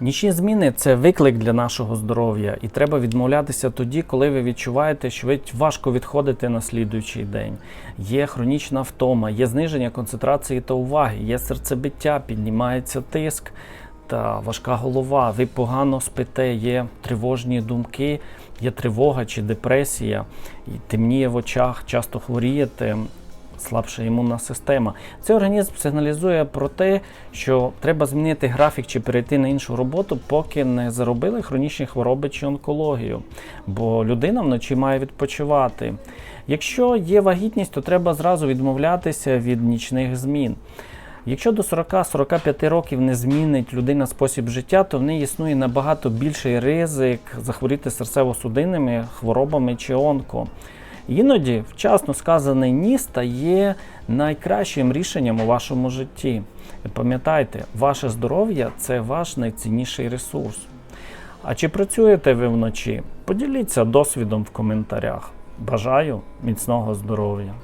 Нічні зміни це виклик для нашого здоров'я, і треба відмовлятися тоді, коли ви відчуваєте, що ви важко відходите на слідуючий день. Є хронічна втома, є зниження концентрації та уваги, є серцебиття, піднімається тиск та важка голова. Ви погано спите, є тривожні думки, є тривога чи депресія, і темніє в очах, часто хворієте слабша імунна система. Цей організм сигналізує про те, що треба змінити графік чи перейти на іншу роботу, поки не заробили хронічні хвороби чи онкологію. Бо людина вночі має відпочивати. Якщо є вагітність, то треба зразу відмовлятися від нічних змін. Якщо до 40-45 років не змінить людина спосіб життя, то в неї існує набагато більший ризик захворіти серцево-судинними хворобами чи онко. Іноді вчасно сказаний ні стає найкращим рішенням у вашому житті. Пам'ятайте, ваше здоров'я це ваш найцінніший ресурс. А чи працюєте ви вночі? Поділіться досвідом в коментарях. Бажаю міцного здоров'я!